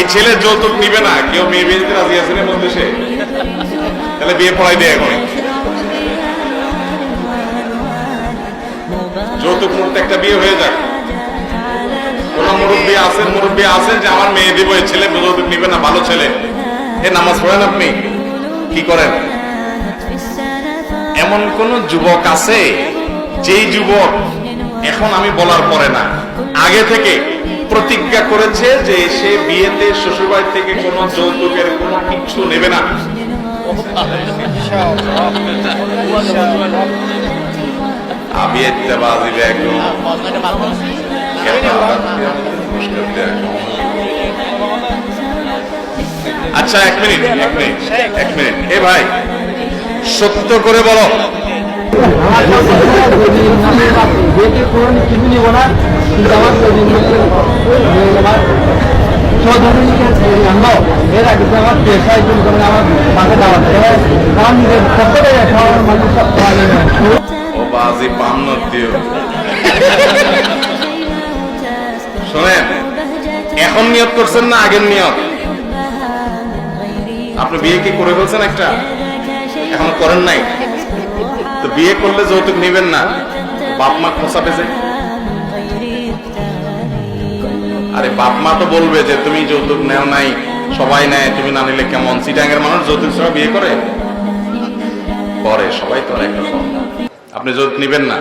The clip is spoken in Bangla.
এই ছেলে যৌতুক নিবে না, কেউ মেয়ে বিয়ে দিতে রাজি আছে না বলতে সে তাহলে বিয়ে পড়াই দেয় এখন। যৌতুক মুহূর্তে একটা বিয়ে হয়ে যাক। কোন মুরব্বী আছেন মুরব্বী আছেন যে আমার মেয়ে দিব, এই ছেলে যৌতুক নিবে না, ভালো ছেলে। এ নামাজ পড়েন আপনি? কি করেন? এমন কোন যুবক আছে যেই যুবক এখন আমি বলার পরে না। আগে থেকে করেছে যে সে বিয়েতে শ্বশুরবাড়ি থেকে কোনো যৌতুকের কোনো কিচ্ছু নেবে না। আমি আচ্ছা এক মিনিট এক মিনিট এক মিনিট। এ ভাই, সত্য করে বলো। এখন নিয়ত করছেন না আগের নিয়ত? আপনি বিয়ে কি করে ফেলছেন একটা? এখন করেন নাই? তো বিয়ে করলে যৌতুক নিবেন না। বাপ মা খোঁচা পেছে আরে বাপ মা তো বলবে যে, তুমি যৌতুক নেও নাই, সবাই নেয়, তুমি না নিলে কেমন? সিটাঙ্গের মানুষ যৌতুক ছাড়া বিয়ে করে? করে, সবাই তো একরকম আপনি যৌতুক নিবেন না।